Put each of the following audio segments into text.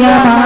Yeah.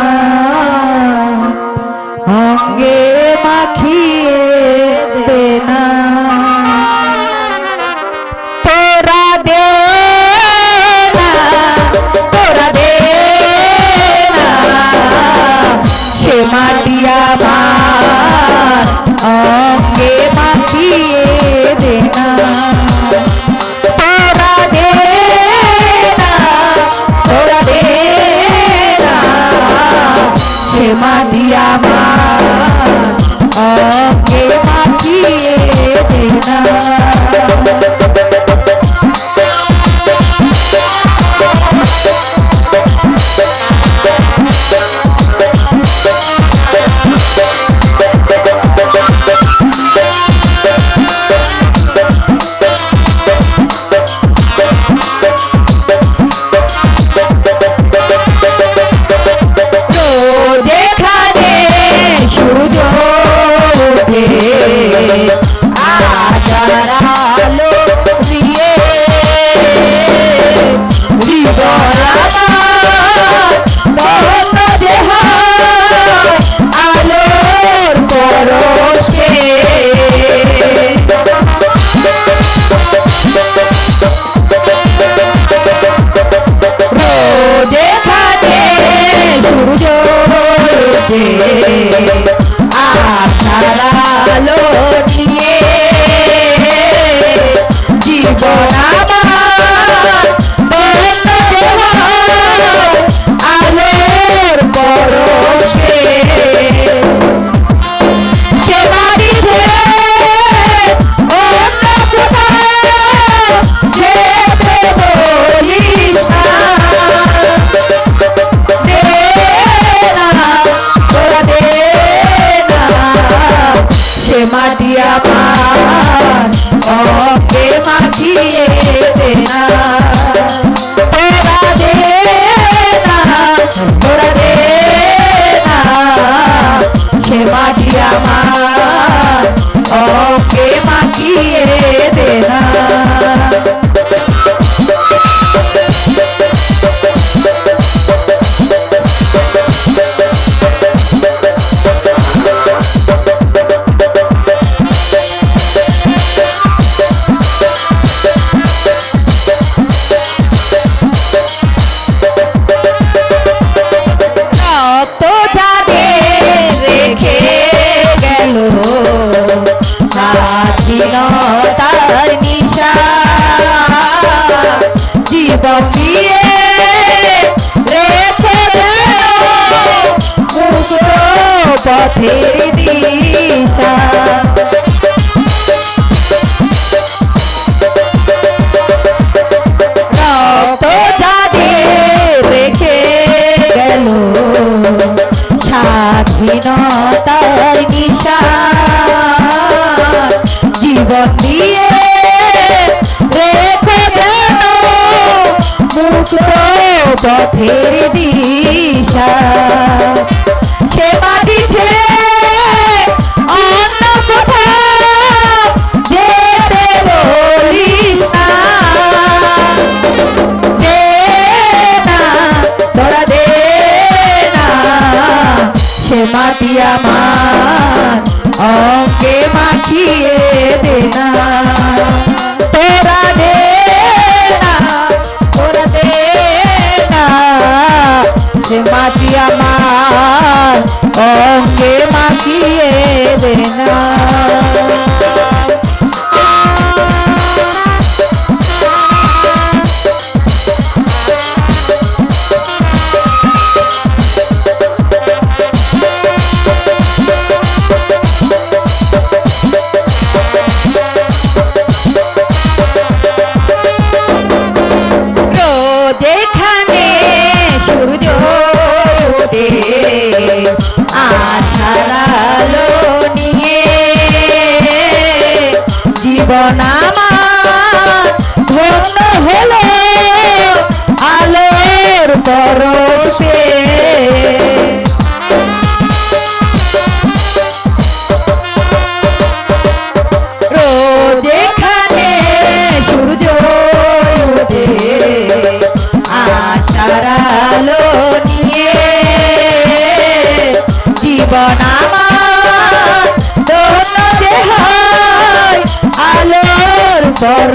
পথের দিশা। রক্ত যাদের রেখে গেল। স্বাধীনতার নিশা জীবন দিয়ে রেখে দিশা। আমার অঙ্গে মাখিয়ে দেনা তোরা দে তোরা দে সে মাটি আমার অঙ্গে মাখিয়ে দেনা পরশে যেখানে সূর্য উঠে আশার আলো নিয়ে। জীবন আমার দোনো যে হয় আলোর পর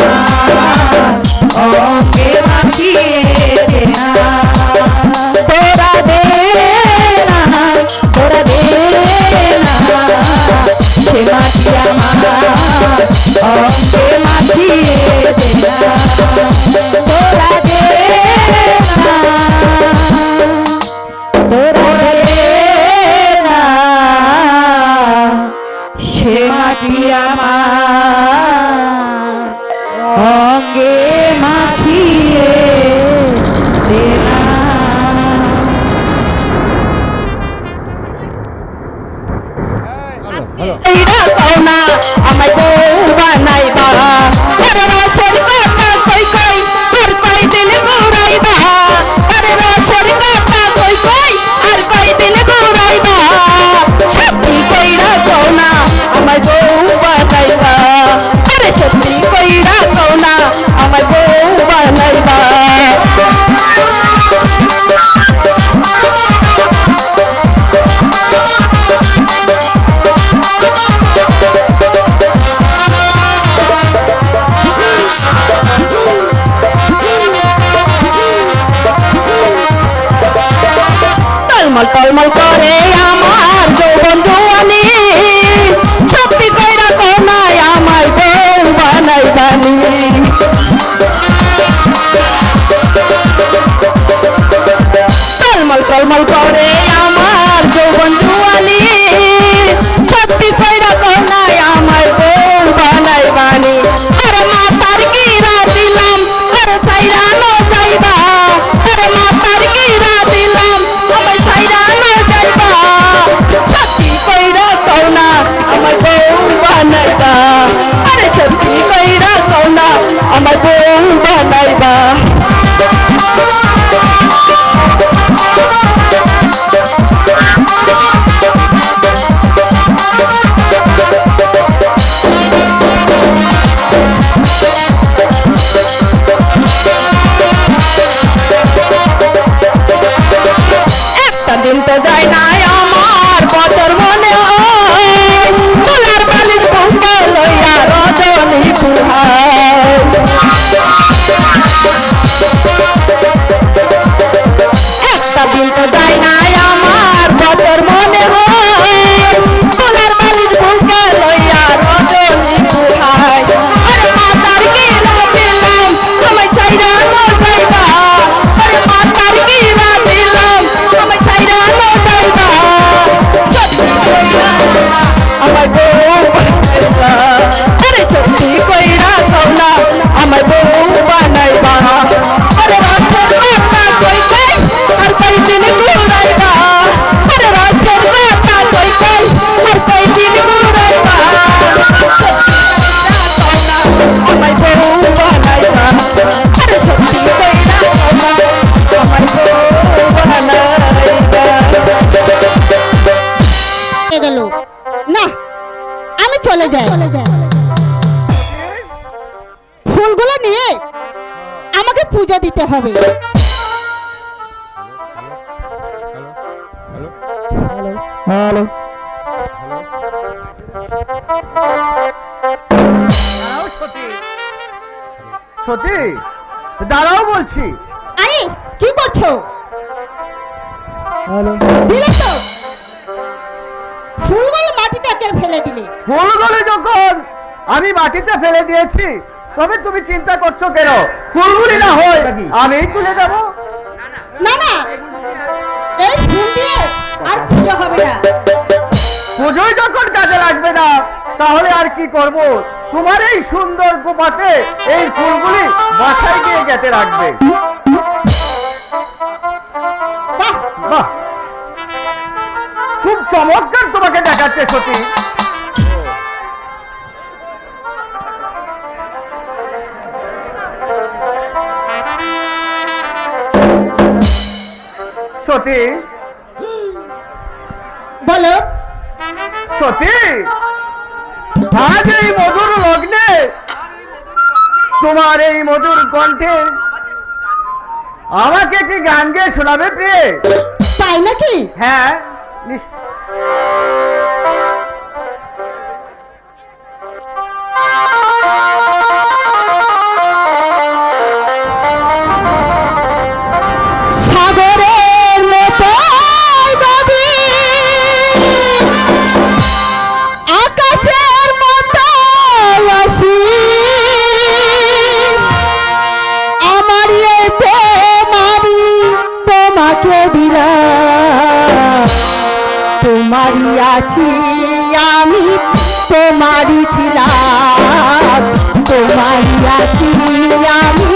দাঁড়াও বলছি। আরে কি করছ? আমি মাটিতে ফেলে দিয়েছি তবে তুমি চিন্তা করছ কেন? ফুলগুলি না হয় আমি তুলে দেবো? না আর পুজোই যখন কাজে লাগবে না তাহলে আর কি করব? তোমার এই সুন্দর কোপাতে এই ফুলগুলি বাসায় গিয়ে গেতে রাখবে। খুব চমৎকার তোমাকে দেখাচ্ছে সতী। সতী। বলো। সতী। আজ এই মধু তোমার এই মধুর কণ্ঠে আমাকে কি গান গেয়ে শোনাবে প্রিয়ে? তাই নাকি? হ্যাঁ। কে তোমারি আছি আমি তোমারি ছিলাম। তোমারি আছি আমি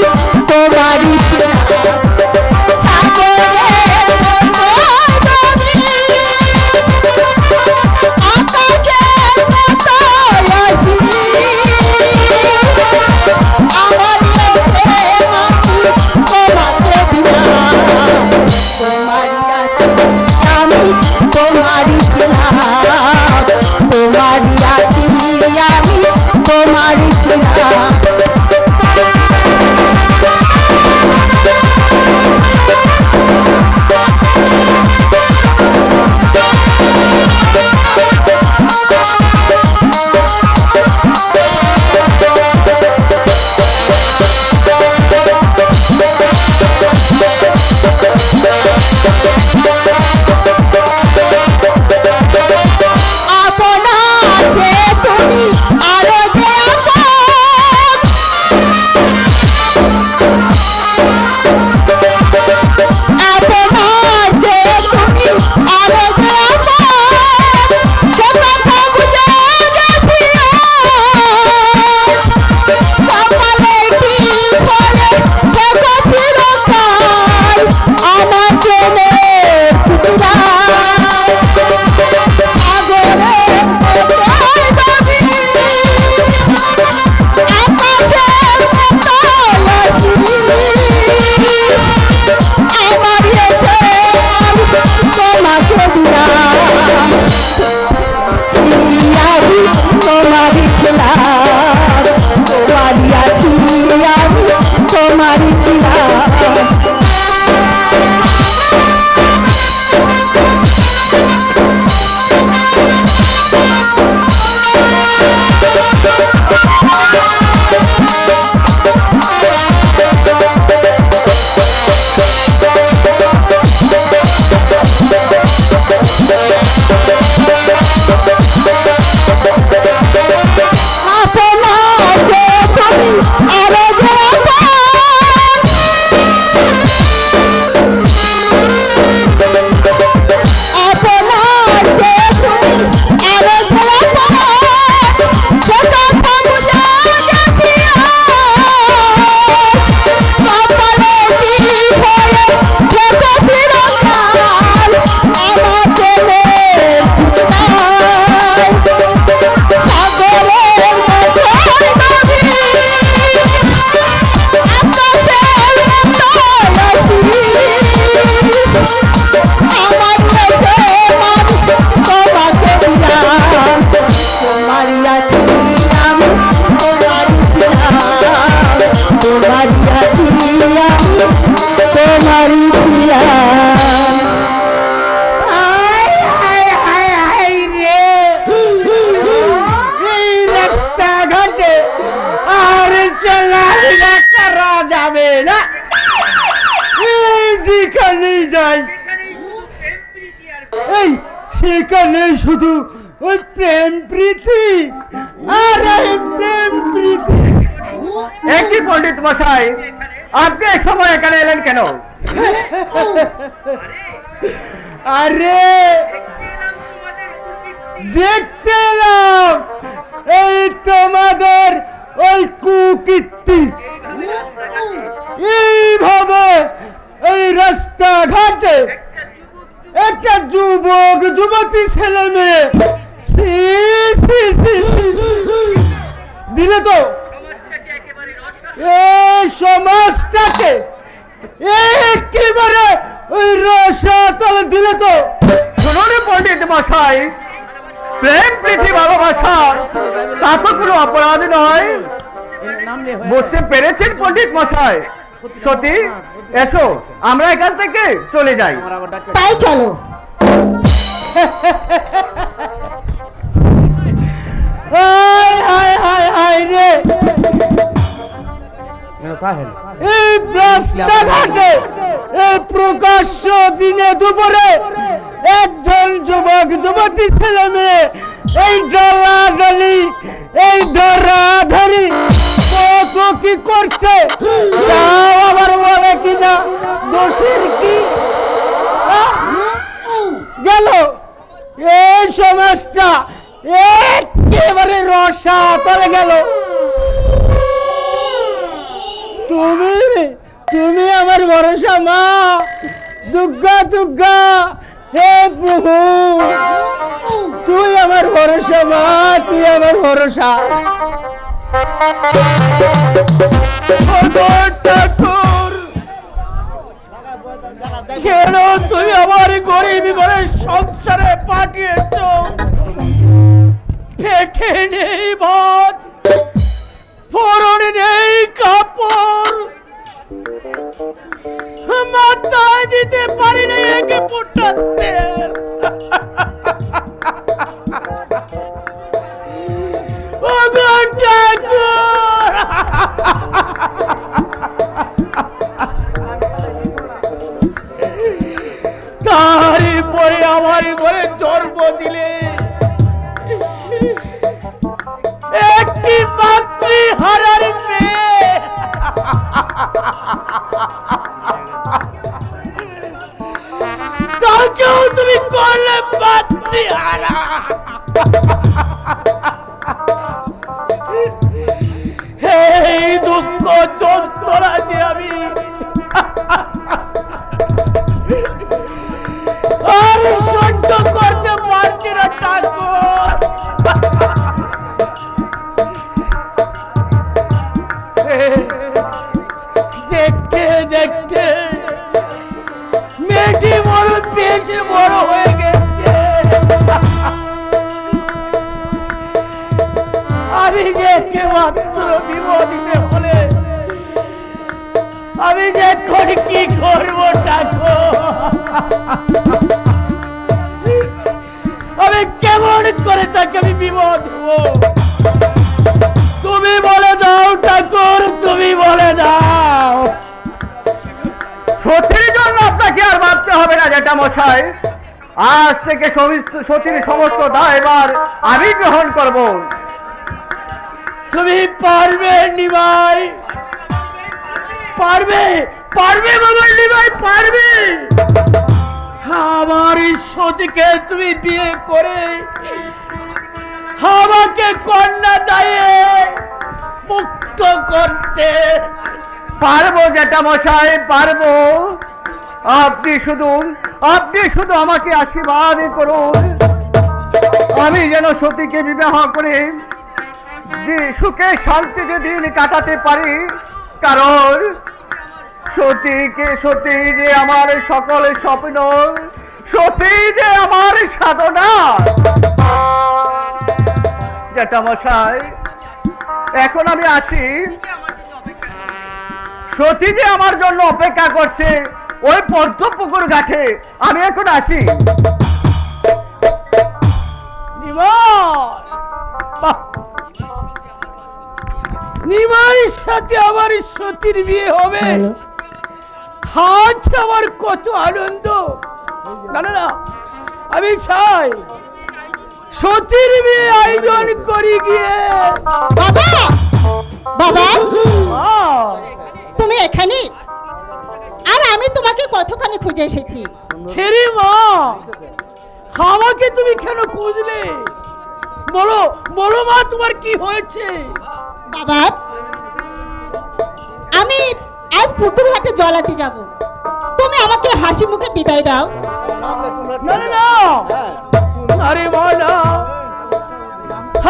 আরে দেখতে এলাম এই তোমাদের ওই কুকীর্তি এইভাবে এই রাস্তাঘাটে একটা যুবক যুবতী ছেলে মেয়ে। দিলে তো এই সমাজটাকে একেবারে ওই রসাতল দিলে তো। শুনুন পণ্ডিত মশাই প্রেম প্রীতি ভালোবাসা তা তো কোনো অপরাধ নয়। বুঝতে পেরেছেন পণ্ডিত মশাই? সতী এসো আমরা এখান থেকে চলে যাই। তাই চলো। হায় হায় হায় হায় রে। এই রাস্তাঘাটে এই প্রকাশ্য দিনে দুপুরে একজন যুবক যুবতী ছেলে মেয়ে এই ডলাডলি এই ধরাধরি কত কি করছে? ভরসা মা দুর্গা দুর্গা হে প্রভু। তুই আমার ভরসা, মা, তুই আমার ভরসা। কেন তুই আমার গরিব করে সংসারে পাঠিয়েছ। পেটে নেই ভাত পরনে নেই কাপড়। মাথায় দিতে পারি একে তারই পরে আমার ঘরে জন্ম দিলে বিপদিতে হলে আমি যে এখন কি করব ঠাকুর? আমি কেমন করে তাকে আমি বিপদ তুমি বলে দাও ঠাকুর, তুমি বলে দাও। সতীর জন্য আপনাকে আর ভাবতে হবে না, যেটা মশাই। আজ থেকে সতীর সমস্ত দায়ভার আমি গ্রহণ করব। তুমি পারবে, নিমাই। পারবে পারবে বাবা, নিমাই, পারবে। আমার সতীকে তুমি বিয়ে করে আমাকে কন্যা দায়ে মুক্ত করতে পারব যেটা মশাই, পারব। আপনি শুধু আপনি শুধু আমাকে আশীর্বাদ করুন। আমি যেন সতীকে বিবাহ করে সুখে শান্তিতে দিন কাটাতে পারি। কারণ সতীকে সতী যে আমার সকল স্বপ্ন, সতী যে আমার সাধনা। যেটা মশাই, এখন আমি আসি। সতী যে আমার জন্য অপেক্ষা করছে, ওই পদ্ম পুকুর ঘাটে আমি এখন আসি নিমাইয়ের সাথে আমার সতীর বিয়ে হবে। আজ আমার কত আনন্দ। না না না আমি চাই সতীর বিয়ে আয়োজন করি গিয়ে। বাবা! বাবা! তুমি এখানে? আর আমি তোমাকে কতখানি খুঁজে এসেছি? ছেড়ে মা! আমাকে তুমি কেন খুঁজলে? বলো বলো মা তোমার কি হয়েছে? বাবা। আমি আজ পুকুর ঘাটে জলাতে যাব। তুমি আমাকে হাসি মুখে বিদায় দাও। না না না। আরে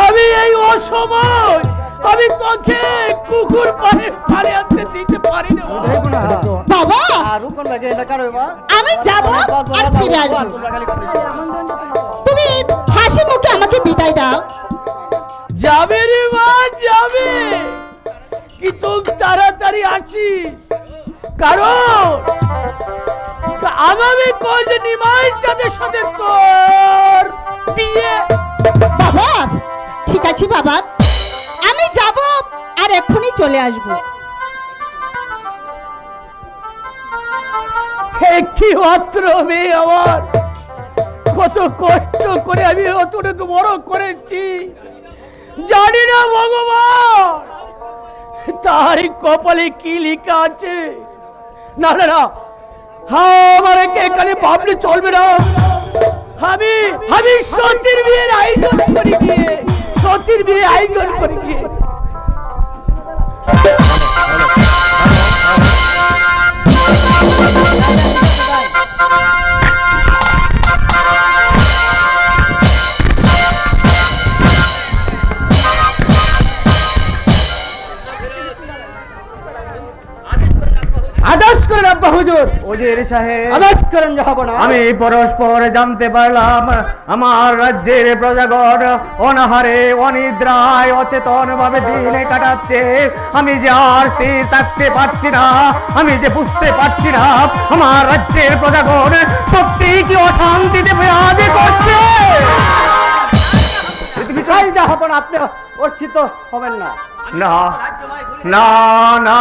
আমি এই অসময় আমি তোকে কুকুর পারে পারে আনতে দিতে পারি না। বাবা? আমি যাব আর ফিরে আসব। তুমি হাসি মুখে আমাকে বিদায় দাও। যাবে রে মা যাবে। কিন্তু তাড়াতাড়ি আসিস? কারণ আগামী কজ নিমাই চাঁদের সাথে তোর বিয়ে। বাবা ঠিক আছে বাবা। আমি যাব আর এক্ষুনি চলে আসব। একটি মাত্র মেয়ে আমার! কত কষ্ট করে আমি অতটুকু বড় করেছি। জানি না ভগবান। তার কপালে কি লেখা আছে? না না হ্যাঁ আমার এখানে ভাবলে চলবে না। আমি আমি সতীর বিয়ের আয়োজন করি গিয়ে। সতীর বিয়ে আয়োজন করি গিয়ে। আদেশ করেন আব্বা হুজুর। ওজির সাহেব। আদেশ করেন যাব আমি পরস্পর জানতে পারলাম আমার রাজ্যের প্রজাগণ অনাহারে অনিদ্রায় অচেতন ভাবে দিনে কাটাচ্ছে। আমি যে আর স্থির থাকতে পারছি না আমি যে বুঝতে পারছি না আমার রাজ্যের প্রজাগণ সত্যি কি অশান্তিতে বিরাজ করছে? তাই যাব না আপনি অর্চিত হবেন না। না না না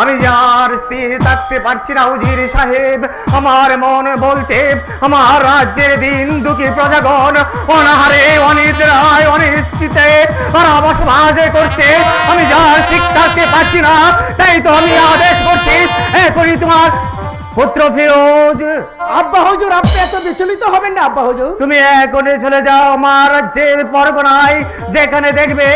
আমি আর স্থির থাকতে পারছি না উজির সাহেব। আমার মন বলছে আমার রাজ্যের দিন দুঃখী প্রজাগণ অনাহারে অনিদ্রায় অনিশ্চিতে তারা বসবাস করছে। আমি যার ঠিক থাকতে পারছি না তাই তো আমি আদেশ করছি এখনই তোমার পুত্র ফিরোজ। আব্বা হুজুর আপনি এত বিচলিত হবেন না আব্বা হুজুর? তুমি এখনই চলে যাও আমার রাজ্যের পরগনায়। যেখানে দেখবে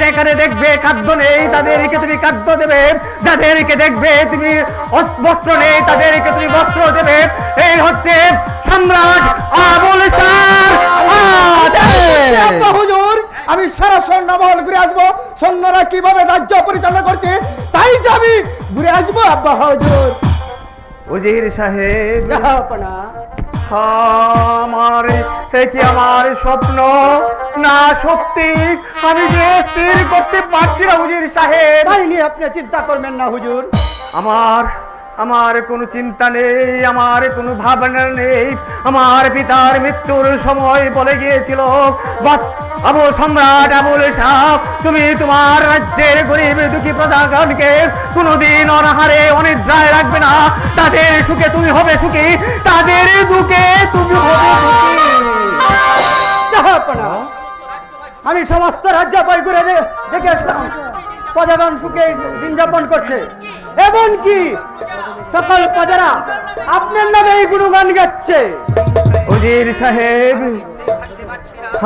যেখানে দেখবে খাদ্য নেই তাদেরকে তুমি খাদ্য দেবে। যাদেরকে দেখবে তুমি বস্ত্র নেই তাদেরকে তুমি বস্ত্র দেবে। এই হচ্ছে সম্রাট আবুল আব্বা হুজুর আমি সারা স্বর্ণমহল ঘুরে আসব। সৈন্যরা কীভাবে রাজ্য পরিচালনা করছে তাই যে আমি ঘুরে আসব আব্বা হুজুর। উজির সাহেব। আপনা আমার এ কি আমার স্বপ্ন? না সত্যি আমি যে স্থির করতে পারছি না উজির সাহেব। তাই নিয়ে আপনি চিন্তা করবেন না হুজুর। আমার আমার কোনো চিন্তা নেই আমার কোনো ভাবনা নেই। আমার পিতার মৃত্যুর সময় বলে গিয়েছিল আবু সম্রাট আবুল শাহ তুমি তোমার রাজ্যের গরিব দুঃখী প্রজাগণকে কোনোদিন অনাহারে অনিদ্রায় রাখবে না। তাদের সুখে তুমি হবে সুখী তাদের দুঃখে তুমি হবে সুখী। আমি সমস্ত রাজ্য বই ঘুরে দেখে আসলাম। প্রজাগণ সুখে দিন যাপন করছে। এমনকি সকল প্রজারা আপনার নামে এই গুণগান গাচ্ছে। অজির সাহেব,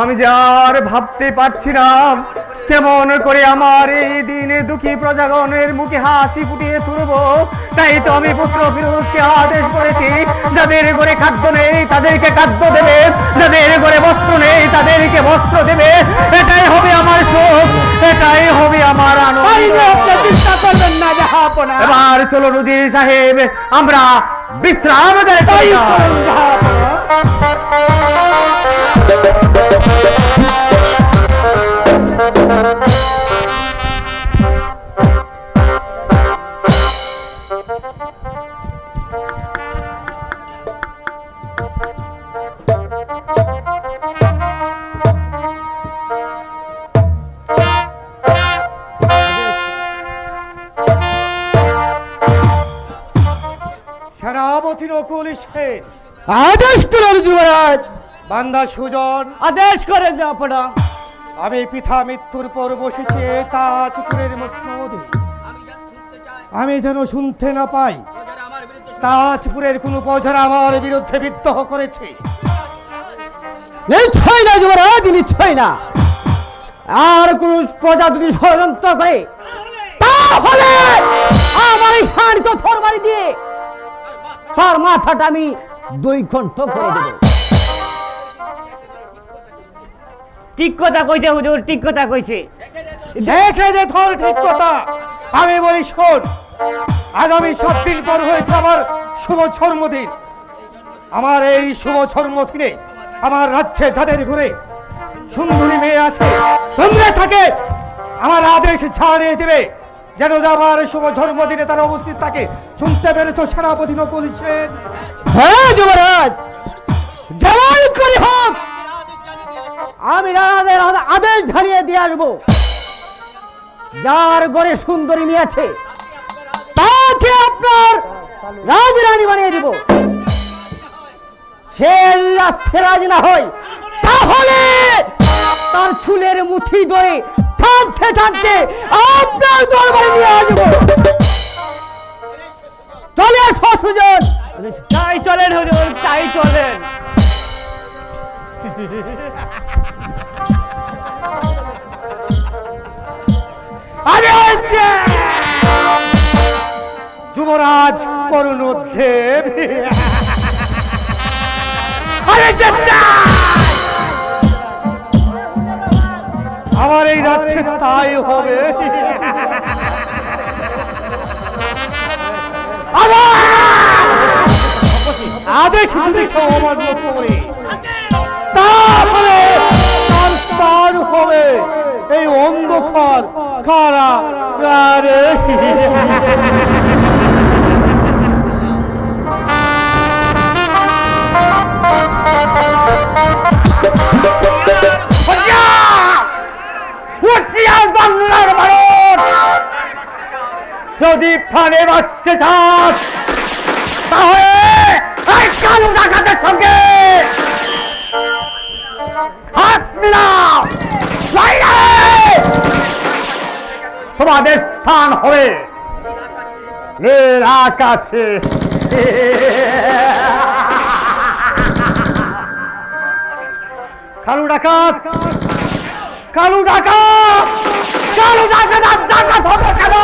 আমি যার ভাবতে পারছি না। কেমন করে আমার এই দিনে দুঃখী প্রজাগণের মুখে হাসি ফুটিয়ে তুলব। তাই তো আমি পুত্র ফিরোজকে আদেশ করেছি যাদের ঘরে খাদ্য নেই তাদেরকে খাদ্য দেবে যাদের ঘরে বস্ত্র নেই তাদেরকে বস্ত্র দেবে। এটাই হবে আমার সুখ এটাই হবে আমার আনন্দ। চিন্তা করবেন না যাহাপনা এবার চলো নদীর সাহেব আমরা বিশ্রাম তাই আদেশ করুন যুবরাজ বান্দা সুজন। আদেশ করেন আপনারা আমি পিতা মৃত্যুর পর বসেছি তাজপুরের মসনদে। আমি যেন শুনতে না পাই। তাজপুরের কোন প্রজারা আমার বিরুদ্ধে বিদ্রোহ করেছে। নিশ্চয় না যুবরাজ নিশ্চয় না। আর কোন প্রজা যদি ষড়যন্ত্র করে তাহলে আমার এই শান্ত থরবারি দিয়ে তার মাথাটা আমি দুই ঘন্ট করে দেব। ঠিক কথা কইছে হুজুর ঠিক কথা কইছে। দেখে যে ধর ঠিক কথা। আমি বলি শোন আগামী সাত দিন পর হয়েছে আমার শুভ জন্মদিন। আমার এই শুভ জন্মদিনে আমার রাজ্যে যাদের ঘুরে সুন্দরী মেয়ে আছে তোমরা থাকে আমার আদেশ ছাড়িয়ে দেবে যেন আমার শুভ জন্মদিনে তারা উপস্থিত থাকে। শুনতে পেরেছ সেনাপতি নকুলছেন হ্যাঁ যুবরাজ। যেমন করে হোক। আমি রাজাদের আদেশ ঝাড়িয়ে দিয়ে আসব। যার ঘরে সুন্দরী মেয়ে আছে তাকে আপনার রাজরানী বানিয়ে দিব। সে রাস্তে রাজ না হয় তাহলে তার চুলের মুঠি ধরে টানতে টানতে আপনার দরবারে নিয়ে আসব। চলে আসো সুজন। তাই চলেন হুজুর তাই চলেন। আরে যুবরাজ আরে চেষ্টা আমার এই রাজ্যে তাই হবে। আদেশ কেউ অমান্য করে তাহলে তার তার হবে। এই অন্ধকার কারা কারে? বাংলার মানুষ যদি প্রাণে বাঁচতে চাস তাহলে কালু ডাকাতের সঙ্গে হাত মিলাও তোমাদের স্থান হবে। নীল আকাশে। কালু ডাকাত। কালু ডাকাত। কালু ডাকাত ডাকাত হবে কেন?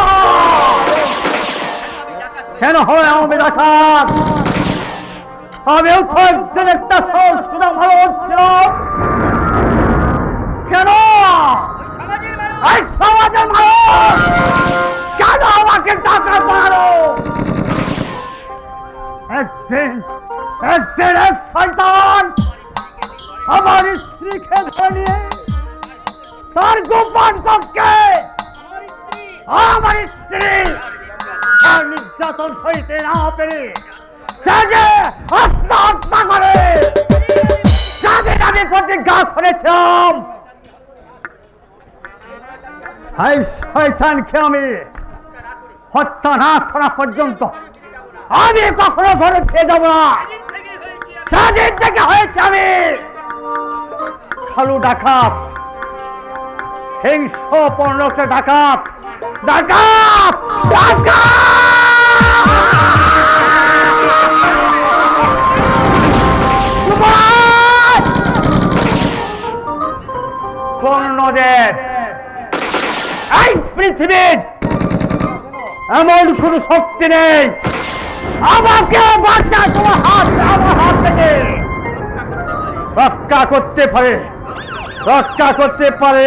কেন হবে আমি ডাকাত? আমিও তো একটা সব শোনা ভালো হচ্ছিল কেন? এই সমাজের মানুষ! কেন আমাকে টাকা মারো একদিন একদিন এক শয়তান আমার স্ত্রীকে ধরিয়ে তার গোপন কক্ষে আমার স্ত্রী তার নির্যাতন সইতে না পেরে সে যে আত্মহত্যা করে। আমি প্রতিজ্ঞা করেছিলাম এই শয়তানকে আমি হত্যা না করা পর্যন্ত আমি কখনো ঘরে খেয়ে যাব না। সেদিন থেকে হয়েছে আমি। খালু ডাকাত হিংস্র পণ্যকে ডাকাত। ডাকাত! ডাকাত! কর্ণদেব এই পৃথিবীর এমন শুধু শক্তি নেই। আমাকে বাচ্চা তোমার হাত, আমার হাত থেকে। রক্ষা করতে পারে, রক্ষা করতে পারে।